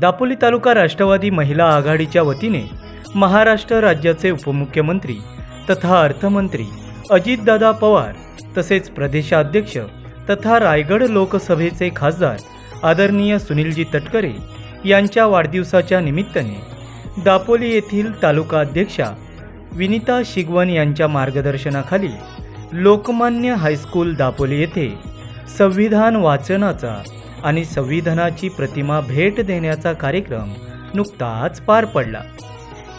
दापोली तालुका राष्ट्रवादी महिला आघाडीच्या वतीने महाराष्ट्र राज्याचे उपमुख्यमंत्री तथा अर्थमंत्री अजितदादा पवार तसेच प्रदेशाध्यक्ष तथा रायगड लोकसभेचे खासदार आदरणीय सुनीलजी तटकरे यांच्या वाढदिवसाच्या निमित्ताने दापोली येथील तालुका अध्यक्षा विनिता शिगवन यांच्या मार्गदर्शनाखाली लोकमान्य हायस्कूल दापोली येथे संविधान वाचनाचा आणि संविधानाची प्रतिमा भेट देण्याचा कार्यक्रम नुकताच पार पडला.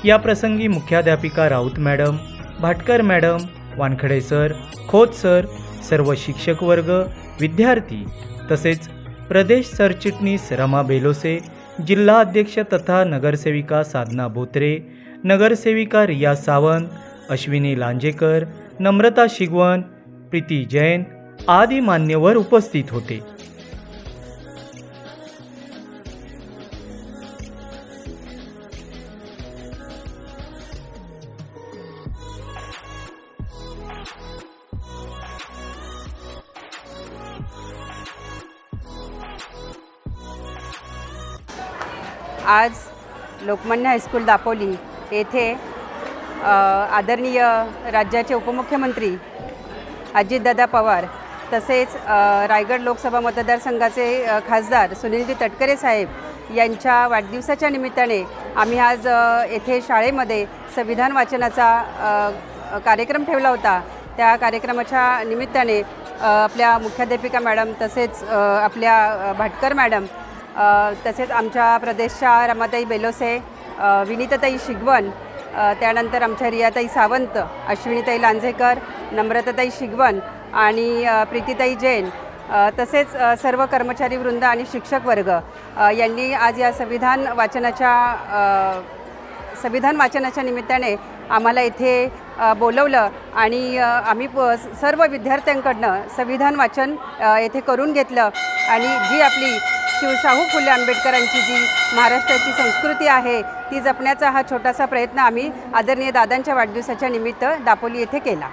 या प्रसंगी मुख्याध्यापिका Raut madam Bhatkar madam Wankhade sir Khot sir सर्व शिक्षक वर्ग विद्यार्थी तसेच प्रदेश सरचिटणीस रमा बेलोसे जिल्हा अध्यक्ष तथा नगरसेविका साधना बोत्रे नगरसेविका रिया सावंत अश्विनी लांजेकर नम्रता शिगवण प्रीती जैन आदी मान्यवर उपस्थित होते. आज लोकमान्य हायस्कूल दापोली येथे आदरणीय राज्याचे उपमुख्यमंत्री अजितदादा पवार तसेच रायगड लोकसभा मतदारसंघाचे खासदार सुनीलजी तटकरे साहेब यांच्या वाढदिवसाच्या निमित्ताने आम्ही आज येथे शाळेमध्ये संविधान वाचनाचा कार्यक्रम ठेवला होता. त्या कार्यक्रमाच्या निमित्ताने आपल्या मुख्याध्यापिका मॅडम तसेच आपल्या भाटकर मॅडम तसेच आमच्या प्रदेशच्या रमाताई बेलोसे विनीतताई विनीताताई शिगवण त्यानंतर आमच्या रियाताई सावंत अश्विनीताई लांझेकर नम्रताताई शिगवण आणि प्रीतीताई जैन तसेच सर्व कर्मचारी वृंद आणि शिक्षक वर्ग यांनी आज या संविधान वाचनाच्या संविधान वाचनाच्या निमित्ताने आम्हाला इथे बोलवलं आणि आम्ही प सर्व विद्यार्थ्यांकडनं संविधान वाचन येथे करून घेतलं. आणि जी आपली शिव शाहू फुले आंबेडकरांची जी महाराष्ट्राची संस्कृती आहे ती जपण्याचा हा छोटासा प्रयत्न आम्ही आदरणीय दादांच्या वाढदिवसाच्या निमित्त दापोली येथे केला.